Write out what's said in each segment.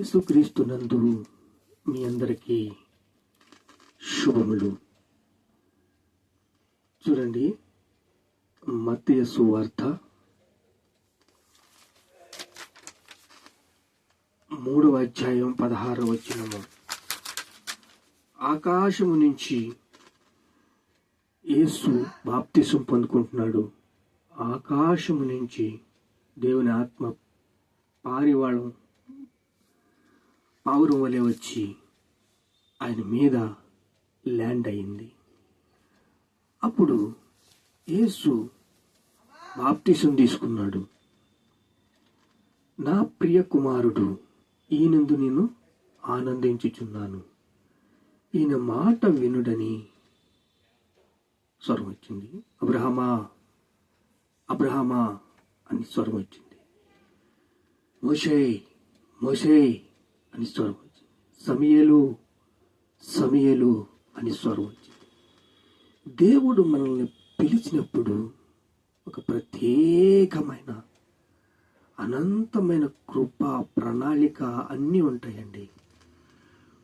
యేసుక్రీస్తునందు మీ అందరికీ శుభములు. చూడండి మత్తయ సువార్త మూడవ అధ్యాయం పదహారవ వచ్చినము ఆకాశము నుంచి యేసు బాప్తిసం పొందుకుంటున్నాడు. ఆకాశము నుంచి దేవుని ఆత్మ పారివాళం పావురం వలె వచ్చి ఆయన మీద ల్యాండ్ అయింది. అప్పుడు యేసు బాప్తిసం తీసుకున్నాడు. నా ప్రియ కుమారుడు ఈయనందు నేను ఆనందించుచున్నాను. ఈయన మాట వినుడని స్వరం వచ్చింది. అబ్రహమా అబ్రహమా అని స్వరం వచ్చింది. మోషే మోషే అని స్వరం వచ్చింది. సమయలు సమయలు అని స్వరం వచ్చింది. దేవుడు మనల్ని పిలిచినప్పుడు ఒక ప్రత్యేకమైన అనంతమైన కృప ప్రణాళిక అన్నీ ఉంటాయండి.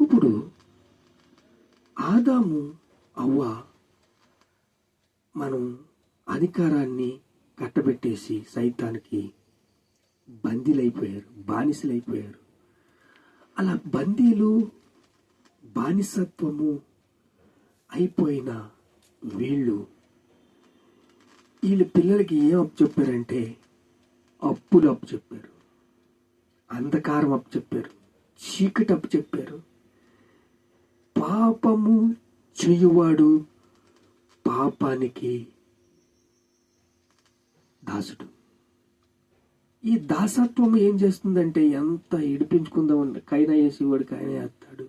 ఇప్పుడు ఆదాము అవ్వ మనం అధికారాన్ని కట్టబెట్టేసి సైతానికి బందీలైపోయారు బానిసలైపోయారు. అలా బందీలు బానిసత్వము అయిపోయిన వీళ్ళు. వీళ్ళ పిల్లలకి ఏం అప్పు చెప్పారంటే అప్పులు అప్పు చెప్పారు. అంధకారం అప్పు చెప్పారు. చీకటి అప్పు చెప్పారు. పాపము చేయువాడు పాపానికి దాసుడు. ఈ దాసత్వం ఏం చేస్తుందంటే ఎంత ఇడిపించుకుందాం కైనా వేసేవాడు కైనా వేస్తాడు.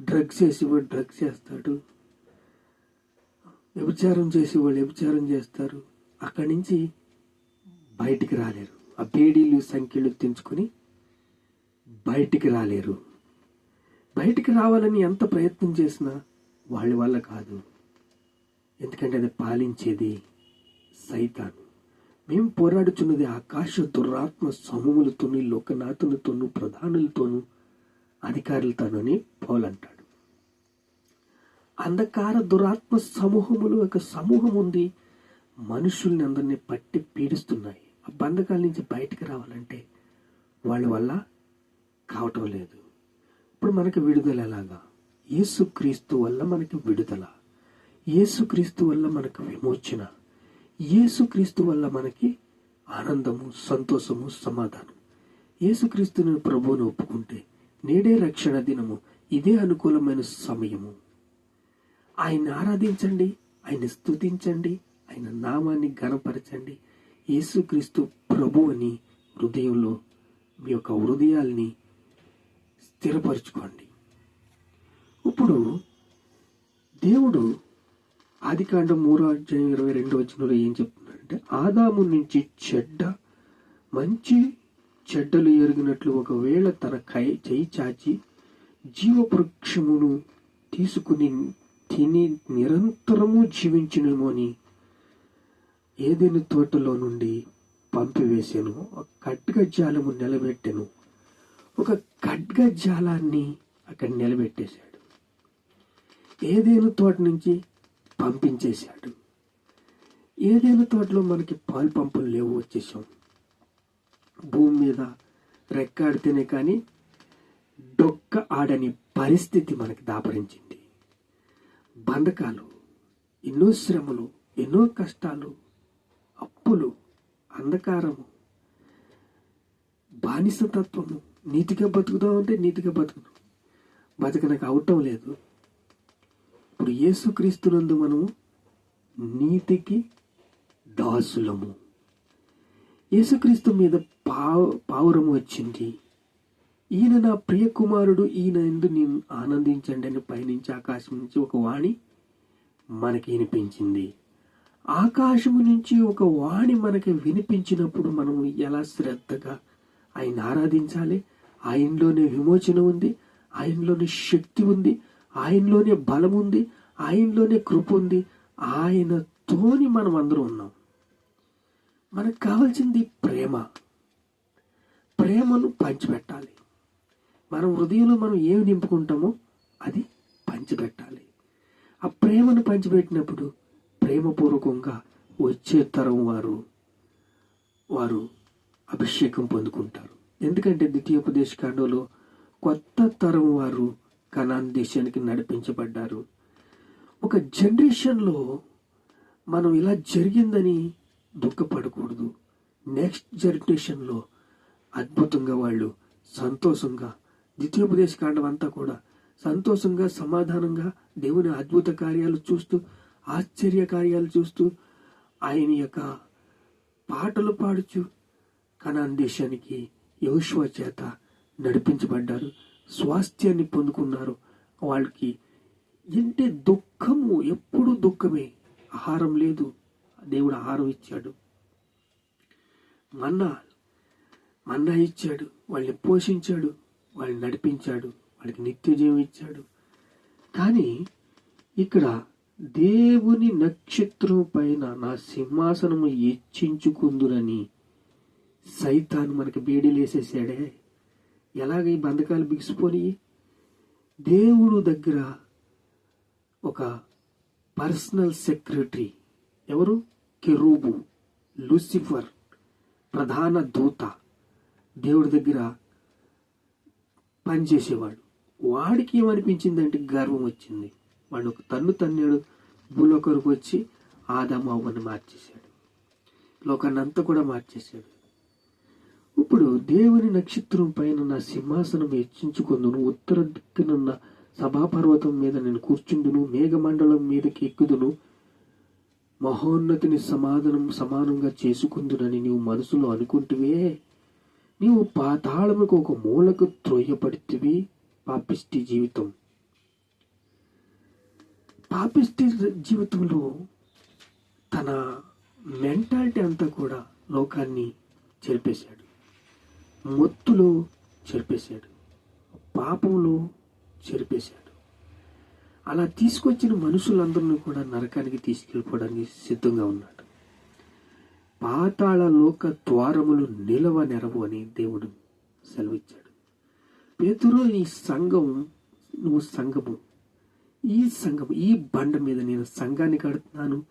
డ్రగ్స్ వేసేవాడు డ్రగ్స్ చేస్తాడు వ్యభిచారం చేసేవాళ్ళు వ్యభిచారం చేస్తారు. అక్కడి నుంచి బయటికి రాలేరు. ఆ బేడీలు సంఖ్యలు తెంచుకొని బయటికి రాలేరు. బయటికి రావాలని ఎంత ప్రయత్నం చేసినా వాళ్ళ వల్ల కాదు. ఎందుకంటే అది పాలించేది సైతాను. మేము పోరాడుచున్నది ఆకాశ దురాత్మ సమూహములతోనూ లోకనాథులతోనూ ప్రధానులతోనూ అధికారులతోనని పౌలంటాడు అంధకార దురాత్మ సమూహములు ఒక సమూహం ఉంది మనుషుల్ని అందరినీ పట్టి పీడిస్తున్నాయి. ఆ బంధకాల నుంచి బయటికి రావాలంటే వాళ్ళ వల్ల కావటం లేదు. ఇప్పుడు మనకి విడుదల ఎలాగా? యేసుక్రీస్తు వల్ల మనకి విడుదల. యేసుక్రీస్తు వల్ల మనకు విమోచన. యేసుక్రీస్తు వల్ల మనకి ఆనందము సంతోషము సమాధానం. యేసుక్రీస్తుని ప్రభువును ఒప్పుకుంటే నేడే రక్షణ దినము. ఇదే అనుకూలమైన సమయము. ఆయన ఆరాధించండి ఆయన స్తుతించండి ఆయన నామాన్ని గణపరచండి యేసుక్రీస్తు ప్రభు అని హృదయంలో మీ యొక్క హృదయాల్ని స్థిరపరచుకోండి. ఇప్పుడు దేవుడు ఆదికాండం మూడో అధ్యాయం ఇరవై రెండో వచ్చినలో ఏం చెప్తున్నాడంటే ఆదాము నుంచి చెడ్డ మంచి చెడ్డలు ఎరిగినట్లు ఒకవేళ తన కై చేయి చాచి జీవవృక్షమును తీసుకుని తిని నిరంతరము జీవించునేమో అని ఏదైనా తోటలో నుండి పంపివేశాను. ఒక ఖడ్గ జాలము నిలబెట్టెను. ఒక ఖడ్గ జాలాన్ని అక్కడ నిలబెట్టేశాడు. ఏదైనా తోట నుంచి పంపించేశాడు. ఏదైనా తోటలో మనకి పాలు పంపులు లేవు వచ్చేసాం భూమి మీద రెక్కాడితేనే కానీ డొక్క ఆడని పరిస్థితి మనకి దాపరించింది. బంధకాలు ఎన్నో శ్రమలు ఎన్నో కష్టాలు అప్పులు అంధకారము బానిసతత్వము నీతిగా బతుకుదామంటే నీతిగా బతుకుదాం. బతకనకు అవటం లేదు. ఇప్పుడు యేసుక్రీస్తునందు మనము నీతికి దాసులము. యేసుక్రీస్తు మీద పావ పావురము వచ్చింది. ఈయన నా ప్రియ కుమారుడు ఈయన ఎందు నేను ఆనందించండి అని పైనుంచి ఆకాశం నుంచి ఒక వాణి మనకి వినిపించింది. ఆకాశము నుంచి ఒక వాణి మనకి వినిపించినప్పుడు మనం ఎలా శ్రద్ధగా ఆయన ఆరాధించాలి? ఆయనలోనే విమోచన ఉంది ఆయనలోనే శక్తి ఉంది ఆయనలోనే బలం ఉంది ఆయనలోనే కృప ఉంది ఆయనతోని మనం అందరం ఉన్నాం. మనకు కావాల్సింది ప్రేమ. ప్రేమను పంచిపెట్టాలి. మన హృదయంలో మనం ఏమి నింపుకుంటామో అది పంచిపెట్టాలి. ఆ ప్రేమను పంచిపెట్టినప్పుడు ప్రేమపూర్వకంగా వచ్చే తరం వారు వారు అభిషేకం పొందుకుంటారు. ఎందుకంటే ద్వితీయోపదేశ కాండంలో కొత్త తరం వారు కనాన్ దేశానికి నడిపించబడ్డారు. ఒక జనరేషన్లో మనం ఇలా జరిగిందని దుఃఖపడకూడదు. నెక్స్ట్ జనరేషన్లో అద్భుతంగా వాళ్ళు సంతోషంగా ద్వితీయోపదేశ కాండం అంతా కూడా సంతోషంగా సమాధానంగా దేవుని అద్భుత కార్యాలు చూస్తూ ఆశ్చర్య కార్యాలు చూస్తూ ఆయన యొక్క పాటలు పాడుచు కనాన్ దేశానికి యోశువ చేత నడిపించబడ్డారు. స్వాస్థ్యాన్ని పొందుకున్నారు. వాళ్ళకి అంటే దుఃఖము ఎప్పుడు దుఃఖమే. ఆహారం లేదు. దేవుడు ఆహారం ఇచ్చాడు. మన్నా మన్నా ఇచ్చాడు. వాళ్ళని పోషించాడు. వాళ్ళని నడిపించాడు. వాళ్ళకి నిత్య జీవం ఇచ్చాడు. కానీ ఇక్కడ దేవుని నక్షత్రం పైన నా సింహాసనము ఇచ్చించుకుందురని సైతాన్ మనకి బేడీలేసేసాడే ఎలాగ ఈ బంధకాలు బిగిసిపోని? దేవుడు దగ్గర ఒక పర్సనల్ సెక్రటరీ. ఎవరు? కెరూబు లూసిఫర్ ప్రధాన దూత. దేవుడి దగ్గర పనిచేసేవాడు. వాడికి ఏమనిపించిందంటే గర్వం వచ్చింది. వాడు ఒక తన్ను తన్నాడు. భూలోకరికి వచ్చి ఆదాము మార్చేశాడు. లోకాన్ని అంతా కూడా మార్చేశాడు. ఇప్పుడు దేవుని నక్షత్రం పైన నా సింహాసనం హెచ్చించుకుందును. ఉత్తర దిక్కునున్న సభాపర్వతం మీద నేను కూర్చుండును మేఘమండలం మీదకి ఎక్కుదును. మహోన్నతిని సమాధానం సమానంగా చేసుకుందునని నీవు మనసులో అనుకుంటువే. నీవు పాతాళముకు ఒక మూలకు త్రోయపడితివి పాపిష్టి జీవితం. పాపిష్టి జీవితంలో తన మెంటాలిటీ అంతా కూడా లోకాన్ని చెరిపేశాడు. మొత్తులో చెరిపేశాడు. పాపంలో చెరిపేశాడు. అలా తీసుకొచ్చిన మనుషులందరినీ కూడా నరకానికి తీసుకెళ్ళిపోవడానికి సిద్ధంగా ఉన్నాడు. పాతాళ లోక ద్వారములు నిలవ నెరవు అని దేవుడు సెలవిచ్చాడు. పేతురు ఈ సంఘం నువ్వు సంఘము. ఈ సంఘం ఈ బండ మీద నేను సంఘాన్ని కడుతున్నాను.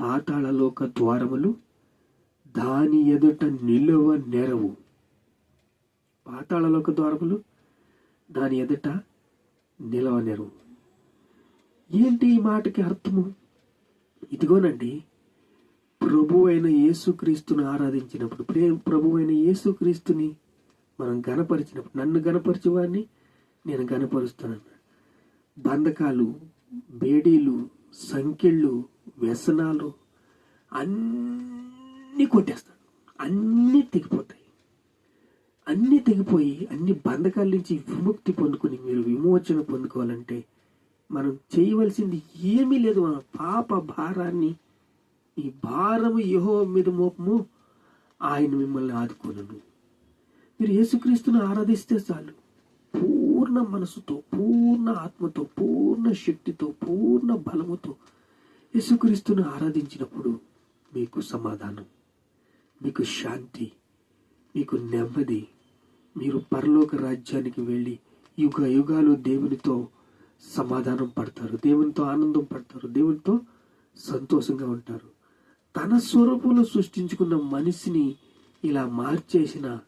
పాతాళలోక ద్వారములు దాని ఎదుట నిలువ నెరవు. పాతాళలోక ద్వారములు దాని ఎదుట నిలవనెరు ఏంటి ఈ మాటకి అర్థము? ఇదిగోనండి ప్రభు అయిన యేసుక్రీస్తుని ఆరాధించినప్పుడు ప్రే ప్రభు అయిన యేసుక్రీస్తుని మనం గనపరిచినప్పుడు నన్ను గనపరిచేవాడిని నేను గనపరుస్తానన్నాడు బంధకాలు బేడీలు సంఖ్యళ్ళు వ్యసనాలు అన్నీ కొట్టేస్తాడు. అన్నీ తెగిపోతాయి. అన్నీ తెగిపోయి అన్ని బంధకాల నుంచి విముక్తి పొందుకుని మీరు విమోచన పొందుకోవాలంటే మనం చేయవలసింది ఏమీ లేదు. మన పాప భారాన్ని ఈ భారము యహో మీద మోపము ఆయన మిమ్మల్ని ఆదుకోను మీరు యేసుక్రీస్తుని ఆరాధిస్తే చాలు. పూర్ణ మనసుతో పూర్ణ ఆత్మతో పూర్ణ శక్తితో పూర్ణ బలముతో యేసుక్రీస్తుని ఆరాధించినప్పుడు మీకు సమాధానం మీకు శాంతి మీకు నెమ్మది మీరు పరలోక రాజ్యానికి వెళ్ళి యుగ యుగాలు దేవునితో సమాధానం పడతారు దేవునితో ఆనందం పడతారు దేవునితో సంతోషంగా ఉంటారు. తన స్వరూపంలో సృష్టించుకున్న మనిషిని ఇలా మార్చేసిన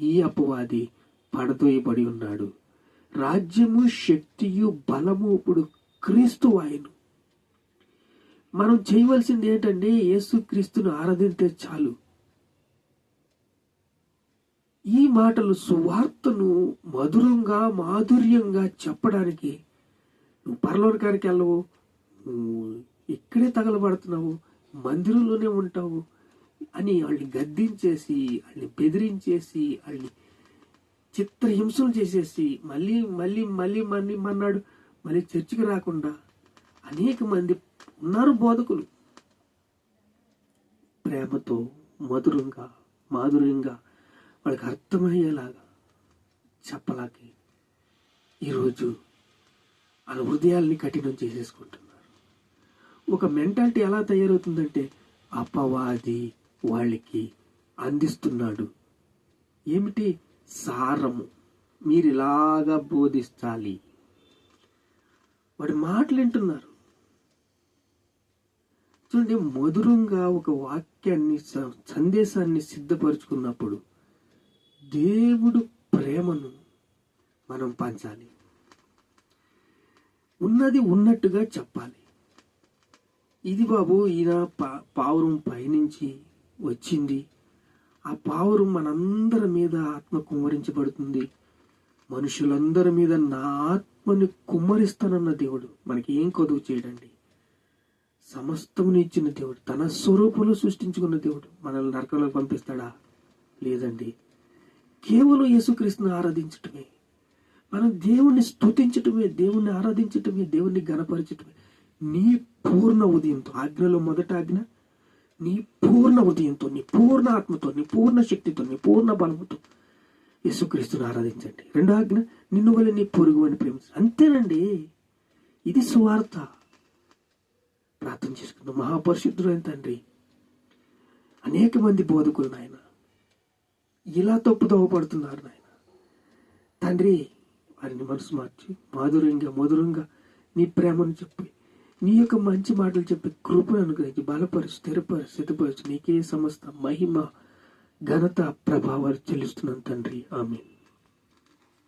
ఈ అపవాది పడదోయబడి ఉన్నాడు. రాజ్యము శక్తియు బలము ఇప్పుడు క్రీస్తు వాయును. మనం చేయవలసింది ఏంటంటే యేసుక్రీస్తును ఆరాధించే చాలు. ఈ మాటలు సువార్తను మధురంగా మాధుర్యంగా చెప్పడానికి నువ్వు పరలోకానికి వెళ్ళవు. నువ్వు ఇక్కడే తగలబడుతున్నావు. మందిరంలోనే ఉంటావు అని వాళ్ళని గద్దించేసి వాళ్ళని బెదిరించేసి వాళ్ళని చిత్రహింసలు చేసేసి మళ్ళీ మళ్ళీ మళ్ళీ మళ్ళీ మన్నాడు మళ్ళీ చర్చికి రాకుండా అనేక మంది ఉన్నారు బోధకులు. ప్రేమతో మధురంగా మాధుర్యంగా వాళ్ళకి అర్థమయ్యేలాగా చెప్పలాకి ఈరోజు వాళ్ళ హృదయాల్ని కఠినం చేసేసుకుంటున్నారు. ఒక మెంటాలిటీ ఎలా తయారవుతుందంటే అపవాది వాళ్ళకి అందిస్తున్నాడు. ఏమిటి? సారము. మీరు ఇలాగా బోధించాలి వాడి మాటలు వింటున్నారు చూడండి మధురంగా ఒక వాక్యాన్ని స- సందేశాన్ని సిద్ధపరుచుకున్నప్పుడు దేవుడు ప్రేమను మనం పంచాలి. ఉన్నది ఉన్నట్టుగా చెప్పాలి. ఇది బాబు ఈయన పా- పావురం పైనుంచి వచ్చింది. ఆ పావురం మనందరి మీద ఆత్మ కుమ్మరించబడుతుంది. మనుషులందరి మీద నా ఆత్మని కుమ్మరిస్తానన్న దేవుడు మనకి ఏం కొదువు చేయడండి. సమస్తముని ఇచ్చిన దేవుడు తన స్వరూపంలో సృష్టించుకున్న దేవుడు మనల్ని నరకంలో పంపిస్తాడా? లేదండి. కేవలం యేసుక్రీస్తుని ఆరాధించటమే. మనం దేవుణ్ణి స్తుతించటమే దేవుణ్ణి ఆరాధించటమే దేవుణ్ణి గణపరచటమే. నీ పూర్ణ ఉదయంతో ఆజ్ఞలో మొదట ఆజ్ఞ నీ పూర్ణ ఉదయంతో నీ పూర్ణ ఆత్మతో నీ పూర్ణ శక్తితో నీ పూర్ణ బలముతో యేసుక్రీస్తుని ఆరాధించండి. రెండో ఆజ్ఞ నిన్ను వల్ల నీ పొరుగు అని ప్రేమించు. అంతేనండి. ఇది సువార్త. ప్రార్థన చేసుకుందాం. మహాపరిశుద్ధులైన తండ్రి అనేక మంది బోధకులు నాయన. ఇలా తప్పుదోవ పడుతున్నారు నాయన. తండ్రి వారిని మనసు మార్చి మాధుర్యంగా మధురంగా నీ ప్రేమను చెప్పి నీ యొక్క మంచి మాటలు చెప్పి కృపను అనుగ్రహించి బలపరి స్థిరపరుచు స్థితపరుచు నీకే సమస్త మహిమ ఘనత ప్రభావాలు చెల్లిస్తున్నాను తండ్రి. ఆమె